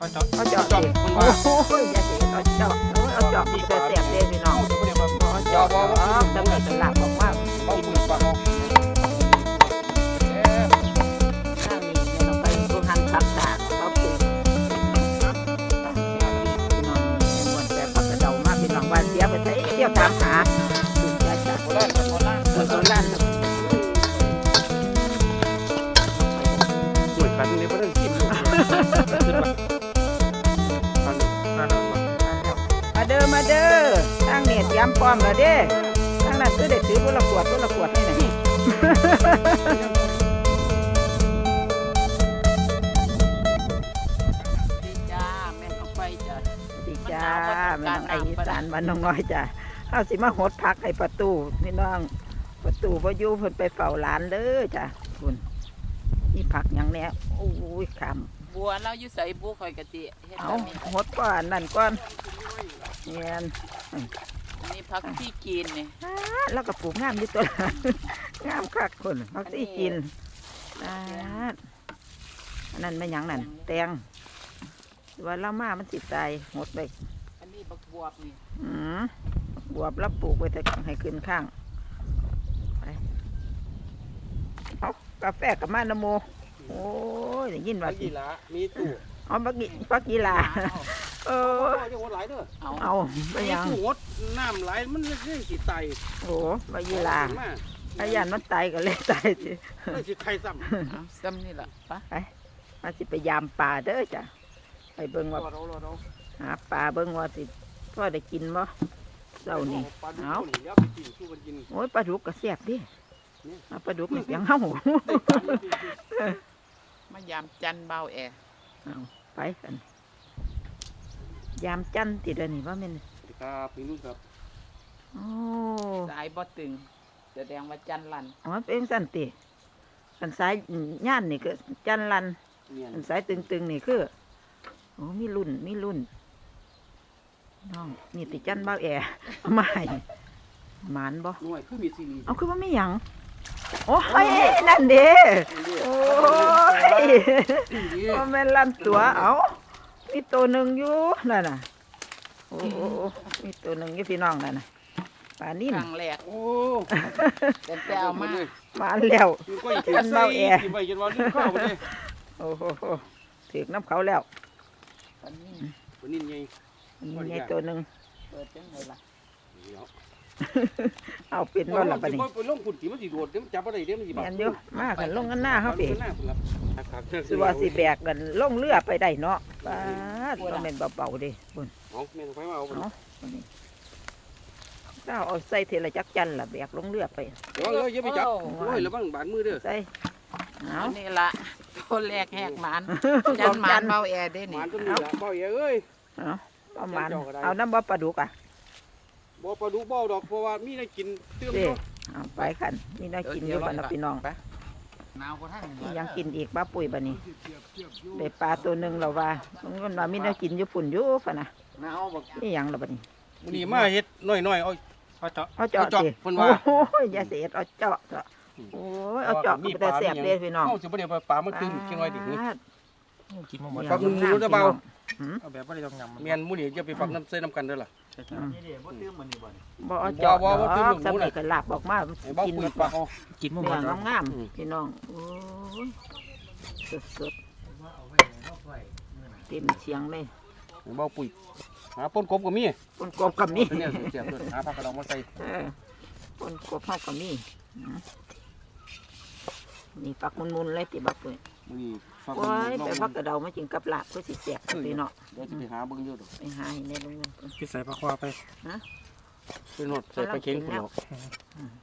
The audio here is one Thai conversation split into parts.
あちゃあちゃあちゃあちゃあちゃあちゃあちゃางเนี่ยย้ำพร้อมแล้วเด้ทางนั้นคือได้ถือบุละขวดบุละขวดนี่น่ะดีจ้าแม่นเอาไปจ้ะสวัสดีจ้าแม่น้องไออีสานบ้านน้องน้อยจ้าเอาสิมาหดพักให้ประตูพี่น้องประตูพ่อยู่เพิ่นไปเฝ้าหลานเด้อจ้ะคุณนี่ผักหยังแน่โอ้ยคบัวเราอยู่ใส่บัวคอยกะติเฮ็ดำเอาแบบนี้หดก่อนนั่นก่อนเงียนอั นนี้พักที่กินนี่อ้าแล้วก็ปลูกงามอยู่ตัวละงามคักคนพักซี่กินอ่าอันนั้นไม่หยังนั่นแตงว่าเล่ามามันสิตายหดไปอันนี้บักบวบนี่อืมบวบแล้วปลูกไว้แต่ให้ขึ้นข้างไปเอากาแฟกับมานโมโอ้ยได้ยินว่าว่ากี่ละมีตู้เอาปักกีปักกีฬาเอโอ้อยหลายเด้อเอาเอาไปมียังตู้งด น้ำไหลมันเรื่องสิไตโอ้ปักกีฬาอายันมันตายก็เลยตายสิไม่สิไข่ซ้ำเอาซ้ำนี่ล่ะปะมาสิไปยามป่าเด้อจ้ะไปเบิ่งรว่าอเรารอเราหาป่าเบิ่งว่าสิพ่อได้กินบ่เจ้านี่ ปลาดุกนี่เดี๋ยวไปกินสู้กันกินโอ้ยปลาดุกก็แซ่บดินี่เอาปลาดุกนี่ยังเฮา ได้ปลาดุกจริงมายามจันเบาแอเอาไปกันยามจันทร์ติเดยวนี่ว่าแม่นๆ ครับพี่นุ่นครับโอ้สายบ่ตึงแสดงว่าจันลันอ๋อเป็นสั่นติอันสายย่านนี่คือจันลันเนียนอันสายตึงๆนี่คือโอ้มีรุ่นมีรุ่นน้องนี่ติจันบ้าวแอเอามาให้หมานบ่หน่วยคือมีซีรีส์เอาคือว่าไม่หยังโอ้ยนั่นเด้โอ้ยว่าแม่นลั่นตัวเอามีตัวหนึ่งอยู่นั่นน่ะ โอ้โอ้โอ้มีตัวหนึ่งยี่พี่น้องนั่นนะปลานิ่คมรั้งแรกโอ้เป็นแต่เอากมาแล้วกินก้อยกินไส้กินไปกินวันนี้ข้าวเลยโอ้โหถือน้ำเขาแล้วปลานนี้วันนี้ไงมีไงตัวหนึ่งเปิดจังเลยล่ะ เอาเป็นบ่ล่ะปะนี่ไปลงฝุ่นสีมันสีโดดเดี๋ยวมันจับอะไรเดี๋ยวมันสีบาแม่นอยู่มากันลงกันหน้าเฮาพี่หน้าคุณครับสิว่าสิแบกกันลงเรือไปได้เนาะป้าดบ่แม่นเบาๆเดิพุ่นเอาแม่งไฟมาเอาเอาอันนี้ถ้าเอาใส่เทละจักจันล่ะแบกลงเรือไปเดี๋ยวเดี๋ยวอย่าไปจับโอ้ยระวังบาดมือเด้อใส่เอาอันนี้ล่ะคนแรกแหกหมานจันหมานเบาแอเด้หนี่มานต้นนี้ละบ่อยเอ้ยเอาเอามันเอาน้ำบ่ปลาดุกอะ บ่ปลาดุกบ่ดอกเพราะว่ามีได้กินเติมเด้ตัวเอาไปคันนี่น่ากินอยู่บ้านนะพี่น้องหนาวกว่าท่านนี่ยังกินอีกป้าปุ๋ยบัดนี้ได้ปลาตัวหนึงแล้วว่ามันก็ว่ามีน่ากินอยู่ฝุ่นอยู่ฝะนะหนาวบักนี่หยังล่ะบัดนี้มื้อนี้มาเฮ็ดน้อยๆเอาเอาเจาะเอาเจาะเอาเจาะสิเพิ่นว่าโอ้ยอย่าเสียดเอาเจาะเถอะโอ้ยเอาเจาะก็แต่แซ่บเด้พี่น้องเฮาสิบ่ได้ปลามาตึมกินไว้ดิปาดกินมาหมดฝักหมูหมูจะเบาเอาแบบว่าได้ต้องยำแม่นมื้อนี้จะไปฝักน้ำใส่น้ำกันเด้อล่ะ บ่เอาเจาะบ่บ่บ่ตื้มหมูสำน่ะเร็จก็ลาบออกมาให้เบากินปุ๋หยมดปลาเอา กินมาหมเนื้ดองามๆพี่น้องโอ้ยสดๆเต็มเชียงเลยให้เบาปุ๋ยหาปนกบก็มีปนกบกับมีเนี่ยเสียบเลยหาผักกระดองมาใส่เออปนกบเฮากับมีอืมนี่ปักมุนๆเลยติบักเลยมื้อนี้ฝัก โอ้ยไปพักกระเดามากินกับลาบก็สิแซ่บพี่เนาะเดี๋ยวจะไปหาเบิ่งอยู่ดอกไปหาให้แน่ลุงเงินพี่ใส่ปลาควาไปเป็นหนดใส่ปลาเค็งพุ่นแล้ว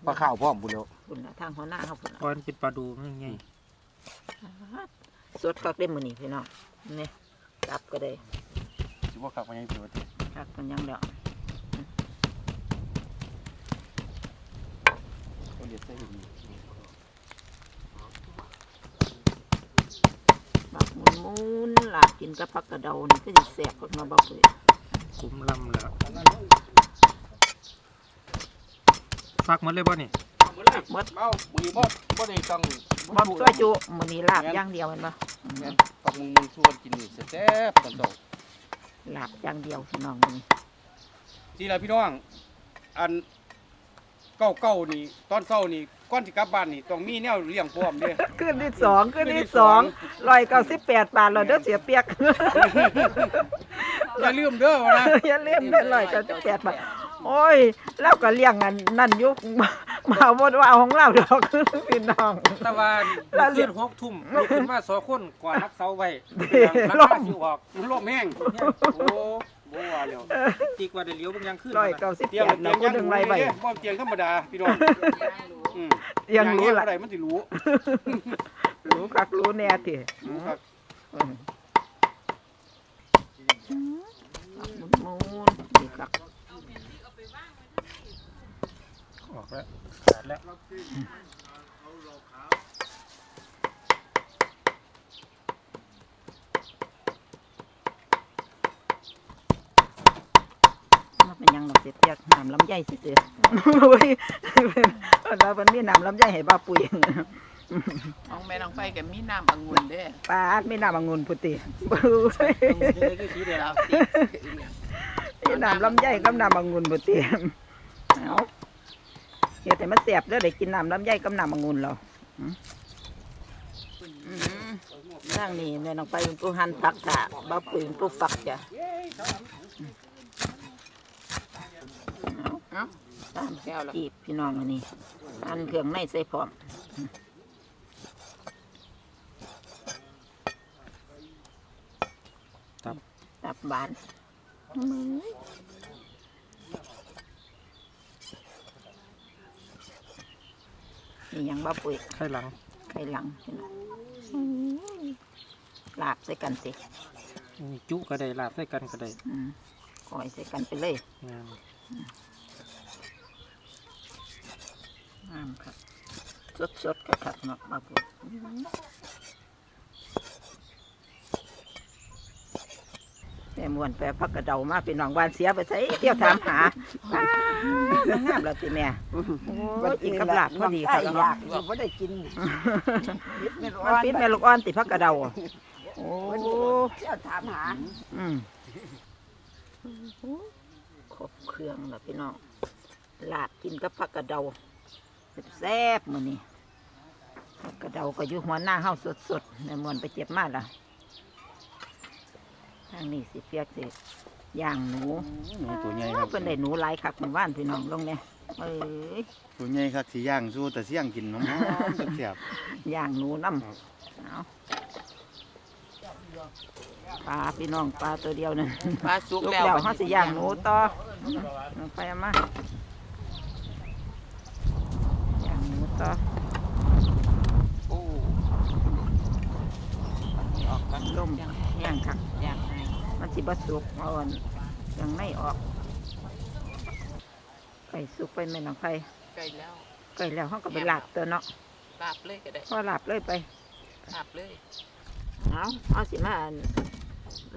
ปลาข้าวพร้อมพุ่นแล้วคุณน่ะทางหัวหน้าเฮาพุ่นน่ะก้อนเป็นปลาดูมันไงสดคักเด้มื้อนี้พี่น้องนี่จับก็ได้สิบ่คักมายังเปิดคักมันยังแล้วเอาเด็ดใส่อีก บัก มุนๆลาบกินกับผักกระเดานี่ก็สิแซ่บขึ้นมาบักเลยคุ้มลำแล้วฟักหมดเลยบ่นี่หมดแล้วเบามื้อนี้บ่บ่ได้ต้องบ่ตัวจุมื้อนี้ลาบอย่างเดียวแม่นบ่แม่นปลามึงมึงชวนกินนี่แซ่บๆตอนโตหลับอย่างเดียวพี่น้องนี่สิล่ะพี่น้อง อันเก้าเก้านี่ ตอนเช้านี่ ก่อนสิกลับบ้านนี่ต้องมีแนวเลี้ยงพร้อมเด้ ขึ้นที่สองขึ้นที่สองร้อยเก้าสิบแปดบาทเราเด้อเสียเปียก อย่าลืมเด้อว่านะอย่าเล่นเป็นร้อยเก้าสิบแปดบาทโอ้ยแล้วก็เลี้ยงอันนั่นอยุกมาหมดว่าเอาของเราดอกพี่น้อง แต่ว่าแล้วเรีเรียยนนหกทุ่มลุกขึ้นมาสองคนกวาดรักเสาไว้ลราคามสิออกมันลมแห้งเนี่ยโอ้ บ่ว่าแล้วตีกว่าได้เลี้ยวบางอย่างขึ้นร้อยนะเก้าสิบเตียแปงดเตีนะยงคยันงหนึ่งรู้ไรเลยใบเด้บ่เตียงธรรมดาพี่น้องอืมเตียงรู้อละอะไรมันสิรู้รู้คักรู้แน่ทีรู้ครับมูนดีคักออกแล้วขาดแล้ว มันเป็นหยังดอกเสียเปียกน้ำลำไยสิเสือโอ้ยเราเป็นมีน้ำลำไยให้บ้าปุ๋ยของแม่น้องไปก็มีน้ำองุ่นเด้ปาดไม่น้ำองุ่นพุติบุ้ยสีเดียวเราติดมีน้ำลำไยกับน้ำองุ่นพุติเอาเดี๋ยวแต่มันแสบเด้อได้กินน้ำลำไยกับน้ำองุ่นเราอืมนั่งนี่แม่น้องไปเป็นผู้หั่นผักกะบ้าปุ๋ยเป็นผู้ฝักจ้ะ เอ้าตามแก้วแล้วจีบพี่น้องอันนี้อันเครื่องในใส่พร้อมตับ ตับบานนี่ยังบ้าปุ๋ยไข่หลัง ไข่หลังพี่น้องลาบใส่กันสิมีจุก็ได้ลาบใส่กันก็ได้อืมก่อยใส่กันไปเลยงาม งามครับสดๆกับขัดเนาะบ้าปุ๋ยแต่มวนแปลพักกระเดามาเป็นน้องบ้านเสียไปใส่เที่ยวถามหาป้างามแล้วสิแม่โอ้ยกินกับลาบพอดีครับอยากอยู่บ่ได้กินมันปิดแม่ลูกอ่อนติพักกระเดาโอ้เที่ยวถามหา อืมครบเครื่องแล้วพี่น้องลาบกินกับผักกระเดา แซ่บๆมื้อนี้ผักกระเดาก็อยู่หัวหน้าเฮาสดๆในมวนไปเจ็บมาละทางนี้สิเปียกสิย่างหนูหนูตัวใหญ่ครับเพิ่นได้หนูหลายคักหมู่บ้านพี่น้องลงเนี่ยเอ้ยตัวใหญ่ครับสีย่างสู้แต่เสี่ยงกินน้ำๆเสียบย่างหนูน้ำเอาปลาพี่น้องปลาตัวเดียวนั่นปลาสุกลูกแล้วแล้วเขาสิย่างหนูต่อเอาไปเอามาย่างหนูต่อ โอ้ออกกัน ลมแห้งคักย่างไงมันสิบสุกอ่อนยังไม่ออกไก่สุกไปแม่น้องไฟใกล้แล้วไก่แล้วเขาก็ไปหลับตัวเนาะลาบเลยก็ได้พอหลับเลยไปลาบเลยเอาเอาสิมาอั่น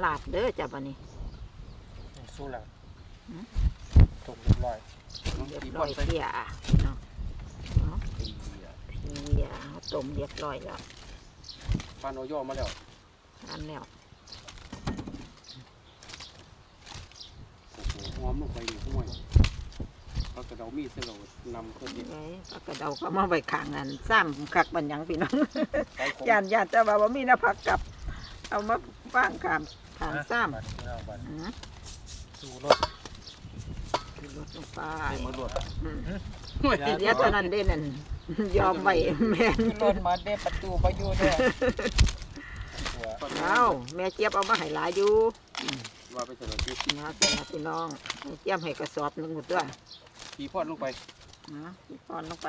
หลับเด้อจ้ะบันนี้สู้แล้วหืมตกเรียบร้อยเรียบร้อยเพียเนาะเอาเพียเอาต้มเรียบร้อยแล้วปานโอย่อมาแล้ว อันแล้วโอ้โหหอมลงไปนี่ห้วยเขากระเดามีเสลดนำเครื่องเทศไงปากกระเดาก็มาไว้ข้างอันซ้ำคักบันหยังพี่น้องใส่ขมย่านย่านจะว่าบ่มีหน้าผักกลับ เอามาบ้างขามขางซ้บัดพี่น้องบัดำอืมสู้รถลดลงไปใส่มาลวดอืมห้วยเดี๋ยวเท่านั้นเด้นั่นยอมไว้แม่นรถมาเด้ประตูไปอยู่เด้อ เอาแม่เจี๊ยบเอามาให้หลายอยู่ว่าไปเสลดที่นะเจ้าพี่น้องแม่เจี๊ยบให้กระสอบหนึงหมดด้วยขี่พอดลงไปนะตอนลงไป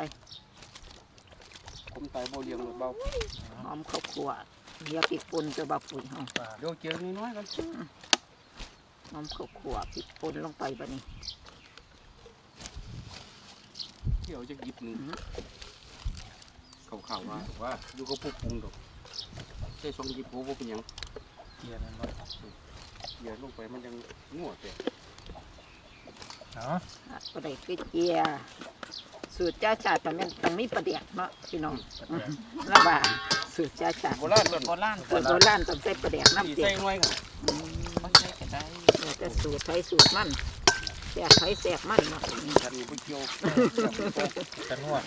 ผมไตโบเลียงหลดเบาหอมข้าวคั่วเดี๋ยวพริกป่นจะบาปุ๋ยเฮาเดี๋ยวเจียวน้อยๆกันหอมข้าวคั่วพริกป่นลงไปบัดนี้เที่ยวจะหยิบหนึ่งเขาข่าวๆว่าว่าอยู่กับผู้ปรุงดอก ใช่สองหยิบโอ้โหเป็นหยังเกียร์นั่นไว้เดี๋ยวลงไปมันยังงัวแต่เนาะอะก็ได้คือเจียสูตรเจ้าชาติแต่แม่นต้องมีประเดียกเนาะพี่น้องอืมแล้วว่าสูสูตรจ้าจ้าโบราณต้นโบราณสูตรโบราณต้องใส่ประแดกน้ำที่เจียใส่หน่อยครับบ่ใช่ก็ได้แต่สูตรไทยสูตรมันแสบไทยแสบมันเนาะอันนี้บ่เกี่ยวจะนวด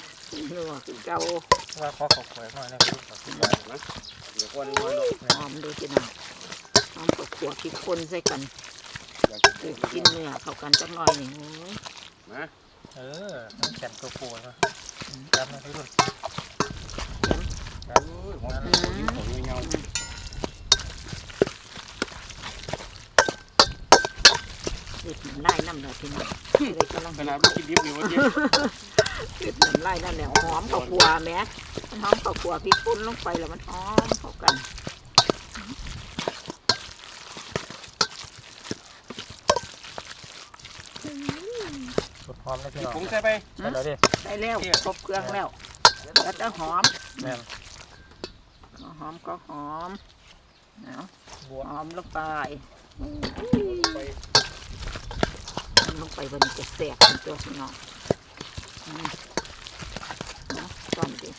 นัวคือเก่าว่าขอขอบคุณหน่อยนะพี่ขอบคุณหน่อยนะเดี๋ยวก่อนน้อยเนาะหอมดูสินะหอมกับขวดพริกคนใส่กันอยากจะคือกินเนื้อเข้ากันจักหน่อยนี่โอ้ยนะเออน้ำแข็งตัวโปรยมาจำนะพี่รุ่นเออหอมกินของเงาเด็ดน้ำลายน้ำเนื้อพี่น้องเลยกำลังขนาดบ่กินดิบอยู่ว่าเจ็บเด็ดน้ำลายนั่นแหละหอมกับขวแหม่ มันหอมกับขวพริกป่นลงไปแล้วมันหอมเข้ากันสุดหอมเลยพี่น้องผงใส่ไปใช่แล้วดิได้แล้วครบเครื่องแล้วแล้วจะหอมแม่นหอมก็หอมเอาบัวหอมลงไปหอมลงไปบนจะแสบเป็นตัวพี่น้องอืมเอาต้อนดิ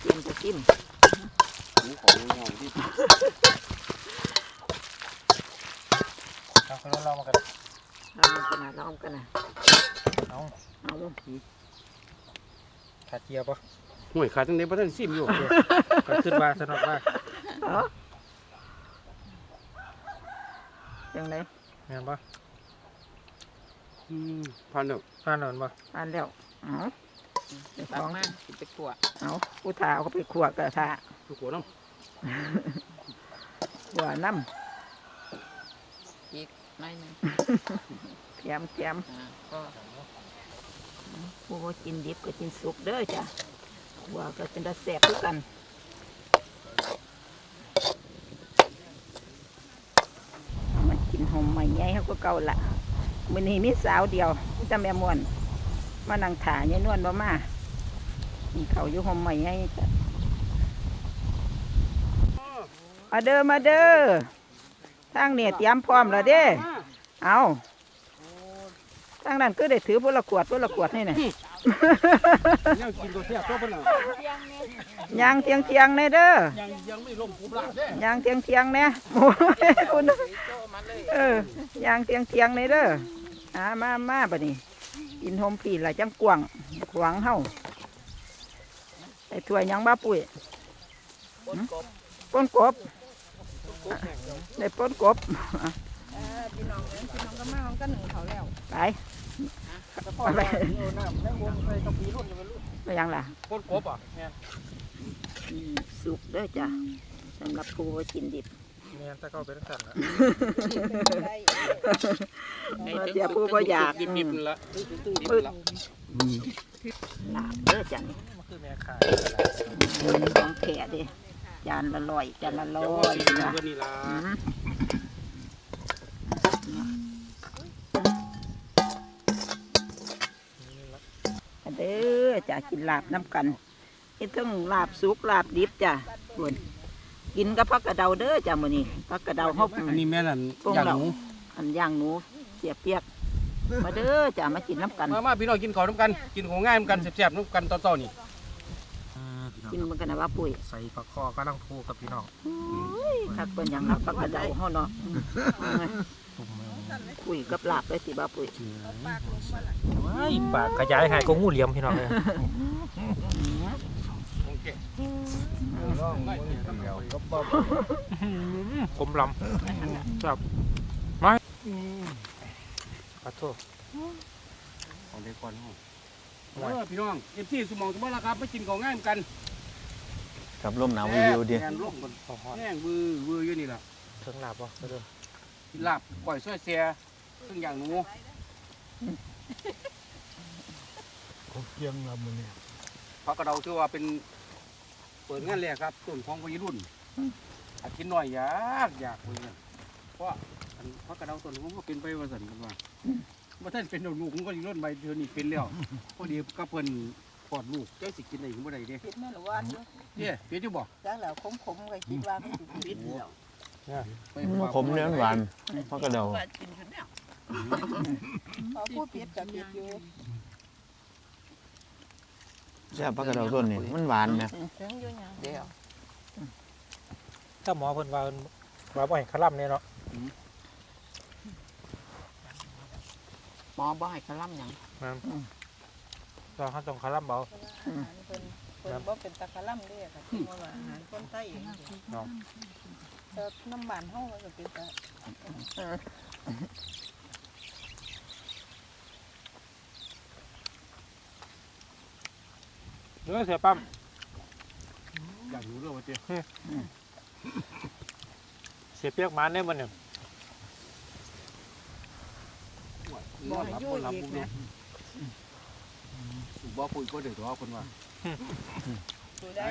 เตรีย มจะจิ้มของเงาที่เอาคนเรามากันลองกันนะลองกันนะเอาเอาขาดเกียร์ปะห่วยขาดจังได๋บ่ทันซิมอยู่ก็ขึ้นว่าสนุกว่าเอาจังไรแม่นปะอืมพันเด้อผ่านหนอนปะอ่านแล้วเอาเดี๋ยว ตักของมาสิไปกวดเอาผู้ทาเอาไปขวกระทะทุกคนเนาะขวน้อีกหน่อยหนึงำเทียมเทียมอ่าก็ผู้บ่กินดิบก็กินสุกเด้อจ้ะขวก็เป็นตาแสบทุกกันเอามากินหอมใหม่ใหญ่เขาก็เก่าละมื้อนี้มีสาวเดียวมีแต่แม่ม่วน มานั่งถ่ายายนวลบ่มามีเขาอยู่หอมใหม่ให้มาเด้อมาเด้อทางเนี่ยเตรียมพร้อมแล้วเด้ เอาทางนั้นก็ได้ถือพละขวดพละขวดนี่น่ะยังกินตัวแซ่บตัวเพิ่นน่ะยางเทียงเทียงเนี่ยเด้อยังยังไม่ลมคุบลาเด้ยางเทียงเทียงเนี่ยโอ้ยคุณเลยเออยางเทียงเทียงเนี่ยเด้ออ่ามามาบัดนี้ กินหอมผีละจังกวางขวางเฮาไอ้ถ้วยหยังบ้าปุ๋ยหึป้นกบได้ป้นกบพี่น้องเอ้ยพี่น้องก็มาของกันหนึ่งเขาแล้วไปไปไปไปยังล่ะโคตรกบอะอืมสุกเด้อจ้ะสำหรับผู้บ่กินดิบ แม่นถ้าเข้าไปทั้งสั่นละได้เสียผู้บ่อยากดิบดิบๆละดิบปึ๊ดๆละลาบเด้อจ้ะนี่มันคือแม่ขายของแขเด้จานละร้อยจานละร้เดี๋ยวอพ่อยสิกินจ้ะตัวนี้ล่ะอืมเด้อจ้ะกินลาบน้ำกันเฮ็ดทั้งลาบสุกลาบดิบจ้ะคุน กินกับผักกระเดาเด้อจ้ะมื้อนี้ผักกระเดาเฮาอันนี้แม่นั่นปรุงอย่างแล้วหนูอันย่างหนูเสียเปียก มาเด้อจ้ะมากินน้ำกัน มามาพี่น้องกินข้าวน้ำกัน กินของง่ายน้ำกันแซ่บๆน้ำกันตอนเช้านี่กินมันกันนะว่าปุ๋ยใส่ปลาคอก็ต้องพูกับพี่น้องคักเป็นอย่างนักผักกระเดาเฮาเนาะเอาไงตุ่มปุ๋ยกับลาบเลยสิบ้าปุ๋ยไอ้ปากขยายหายก็งูเหลี่ยมพี่น้องเลย โอเคกลมลำจับมาขอโทษของเด็กก่อนเฮาเออพี่น้องเอฟซีสมองสมองแล้วครับมากินของง่ายน้ำกันกับลมหนาววิวดิแอนร่มกันขอฮอดแห้งวือวืออยู่นี่ล่ะถึงหลับป่ะก็เด้อกินลาบก่อยซอยเสียซึ่งอย่างหนูเยี่ยมลำมันเนี่ยพักกระเดาชื่อว่าเป็น เปิดงานแรกครับต้นของวัยรุ่นอากินหน่อยอยากอยากเลยเพราะอันพักกระเดาต้นของก็เป็นไปว่าสันกันว่าว่าท่านเป็นดอกลูกผมก็ยิ่งร่นใบเดือนนี้เป็นแล้วพอดีก็เพิ่นปอดลูกเจ้าสิกินได้ถึงบ่ได้เด้คิดแม่หรือว่าอยู่เนี่ยเปียอยู่บ่จ้าแล้วขมขมๆก็คิดว่ามันสิปิดแล้วไปว่าผมเนื้อหวานเพราะกระเดาว่ากินอยู่แล้วพอพูดปิดก็ปิดอยู่ แซ่บเพราะกระเดาต้นนี่มันหวานนะถึงอยู่หยังเดี๋ยวถ้าหมอเพิ่นว่าเพิ่นว่าบ่ให้คลั่มเนี่ยเนาะหมอบ่ให้คลั่มหยังนั่นเราเขาต้องคลั่มเบาอาหารเพิ่นเพิ่นบ่เป็นตะกะล่ำเด้ค่ะที่ว่าอาหารคนใต้เองเนาะ แต่น้ำบานเฮามันก็เป็นตะ เด้อเสียปั๊มอยากรู้เรื่องว่าเจ๊เสียเปียกหมันได้บ่เนี่ยนอนรับคนรับบุญบ่ปุ๋ยบ่เดือดร้อนคนว่าผู้ใด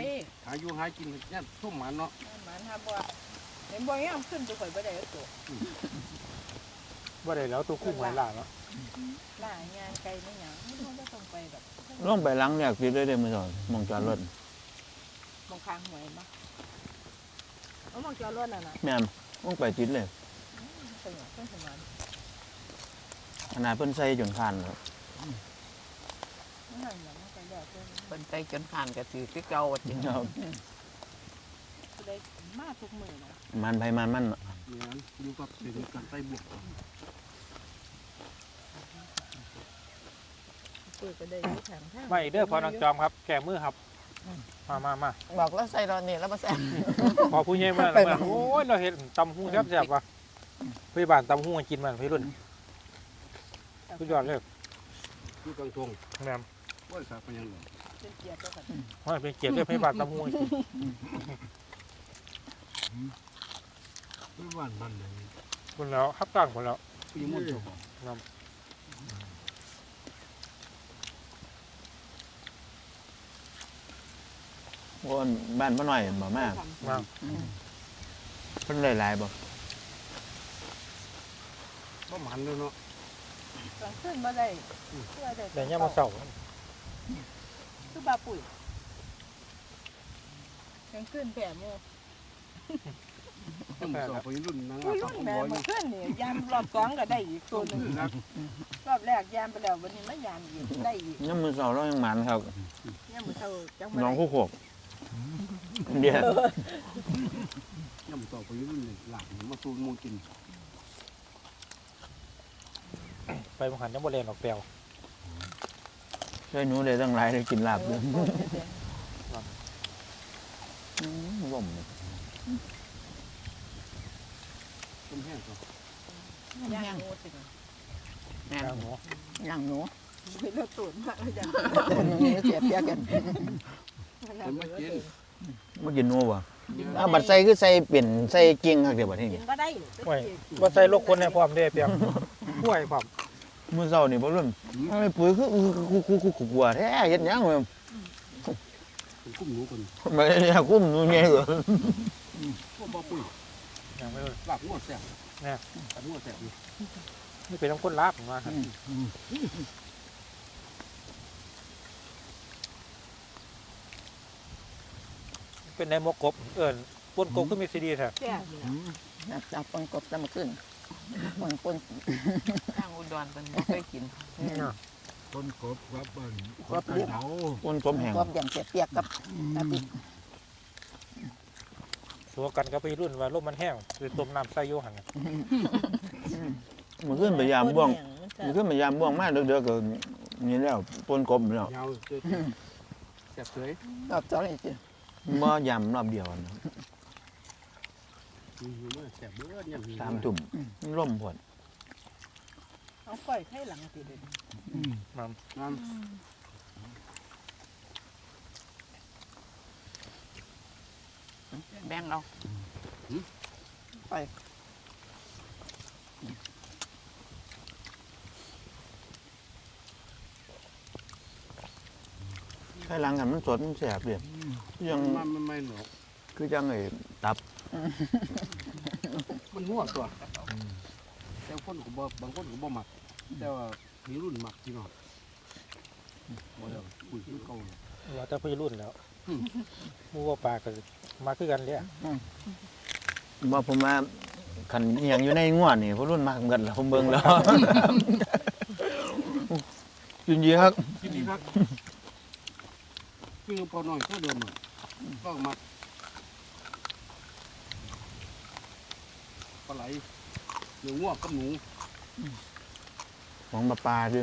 หาอยู่หากินเนี่ยทุ่มมันเนาะหมันหาบ่เห็นบ่ยามขึ้นตัวข่อยบ่ได้เอาตัว บ่ได้แล้วตัวคู่หวยล่าเนาะล่างานไกลไม่หยังไม่ต้องต้องไปแบบลงไปหลังเนี่ยคิดเลยเด้อมื้อก่อนมองจอดรถมองคางหวยมาเอามองจอรถน่ะนะแม่นลงไปติดเลยเป็นหยังเป็นสมานขนาดเพิ่นใส่จนคานแล้วมันนั่นหยังมันก็แล้วแต่เพิ่นใจจนขานก็สิคือเก่าว่าจริงครับผู้ใดมาทุกมื้อนะมันไปมันมันเนี่ยอยู่กับเศรษฐกิจการใต้บวก เปิดก็ได้อยู่ทางทางมาอีกเด้อพอน้องจอมครับ แก้มือครับ มามามาบอกแล้วใส่ตอนนี้แล้วบ่ใส่พอผู้ใหญ่มาแล้วมาโอ้ยเราเห็นตำหูแซ่บๆว่ะพยาบาลตำหูมากินมันพี่รุ่นสุดยอดเลยอยู่กลางทงแม่มว่าสาพยังหรอเป็นเกียรติเจ้ากันว่าเป็นเกียรติเลยพยาบาลตำหูมากินไม่หวานมันเลยคนแล้วฮับกลางคนแล้ว พี่มุ่นเจ้าของ อ้ยบ้านพ่อหน่อยบ่มากมาเพิ่นหลายๆบ่บ่มันเลยเนาะกลางคืนบ่ได้เพื่อได้แต่ยังมาเศร้าคือบาปุ๋ยกลางคืนแผ่หมู่ต้องสอบไปรุ่นนางอุ้ยสารุ่วนแม่บ่อยมาขึ้นนี่ยามรอบสองก็ได้อีกตัวหนึงนักรอบแรกยามไปแล้ววันนี้มายามอีกได้อีกยามมื้อเช้าเรายังหมันครับยามมื้อเช้าจังน้องบ่คู่ขวบ เดี๋ยวย่ำสอบไปรุ่นเลยหลังมาสูมูกินไปมังหันยังบ่เล่นออกแปลวช่วยหนูได้ตั้งหลายได้กินลาบเลยอืมบ่มต้มแห้งก็ย่างงูสิแม่นย่างหมูย่างหนูไปเลือกตูนมาแล้วจ้ะตัวนี้เสียเปียกกัน เป็นไม่กินบ่กินหนูบ่อ้าวบัดใส่คือใส่เป็นใส่กิ่งคักเดี๋ยวบัดนี้กินบ่ได้โอ้ยว่าใส่ลูกคนในพร้อมเด้เปียกห่วยพร้อมมื้อเช้านี่บ่รุ่นทำไมปุ๋ยคือคือคือคือคือกัวแท้เฮ็ดหยังเว้ยเป็นกุ้งหนูคนบ่ได้เนี่ยกุ้มหนูใหญ่กว่าพวกบ่ปุ้ยยังไม่รู้ลาบงวดแซ่บลาบงวดแซ่บนี่นี่เป็นน้ำข้นลาบผมว่าครับ เป็นในหมกกบ เอิญปนกบก็มีซีดีแท้แซ่บนับจับปนกบจะมาขึ้นปนปนทางอุดรเพิ่นบ่เคยกินต้นกบครับบ้านกบเลี้ยงเขาคนกบแห้งกบอย่างเสียเปียกกับอาทิตย์สัวกันก็ไปรุ่นว่าลมมันแห้งคือต้มน้ำใส่อยูหันน่ะมื้อคืนพยายามบ่วงมื้อคืนพยายามบ่วงมาเด้อๆก็นี่แล้วปนกบแล้วยาวแซ่บสวยรอบสองนี่สิ บ่ยำรอบเดียวนะมีมือแซ่บเบิดยำสามทุ่มล่มพอดเอาก้อยไข่หลังติเด้น้แบ่งเอาไข่หลังกันมันสดมันแซ่บเด้ยั งำมันมันไม่หนอกคือจังไอ้ตับ มันหัวตัวแต่คนก็บ่บางคนก็บ่มักแต่ว่ามีรุ่นมักที่นอนบ่ได้ปุ้ยคือเก่าว่าจะไปรุ่นแล้วอืมหมูว่าปลาก็มาคือกันเลยบ่ผมว่าคันอหยังอยู่ในงวดนี่พวกรุ่นมากกันแล้วผมเบิ่งแล้วจริงๆครับกินดีครับกินพอหน่อยก็เดิมอะ ก็มักปลาไหลหนูง่วงกับหนูของปลาปลาที่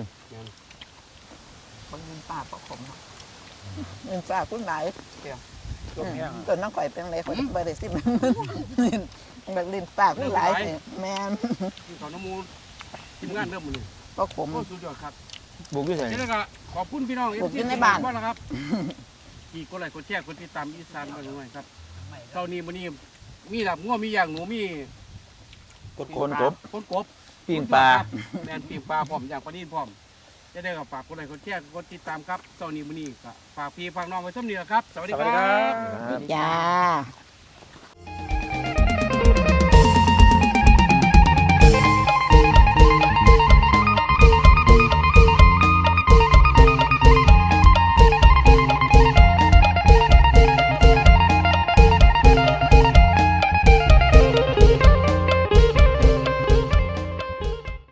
บางเงินป่าก็ขมเนาะเงินป่าคุณหลายต้มแห้งตัวน้องข่อยเป็นไรข่อยบ่ได้สิมันแบบลิ้นป่าคุณหลายนี่แม่นที่เขาน้ำมูลทีมงานเริ่มมือนี่ก็ขมโอ้สุดยอดครับบุกที่ใส่ทีนี้ก็ขอบคุณพี่น้องปลูกอยู่ในบ้านบ้านนะครับ ที่กดไลค์กดแชร์กดติดตามอีสานบ้านหน่อยครับเท่านี้วันนี้มีหลับง่วงมีอย่างหนูมีกดโคนกบคนกบปิ้งปลาแมนปิ้งปลาพร้อมอย่างปลานีพร้อมจะได้กับฝากกดไลค์กดแชร์กดติดตามครับเท่านี้วันนี้ก็ฝากพี่ฝากน้องไว้ส้มนี้แหละครับ สวัสสดีวัสคดีครัรับบครับจ้า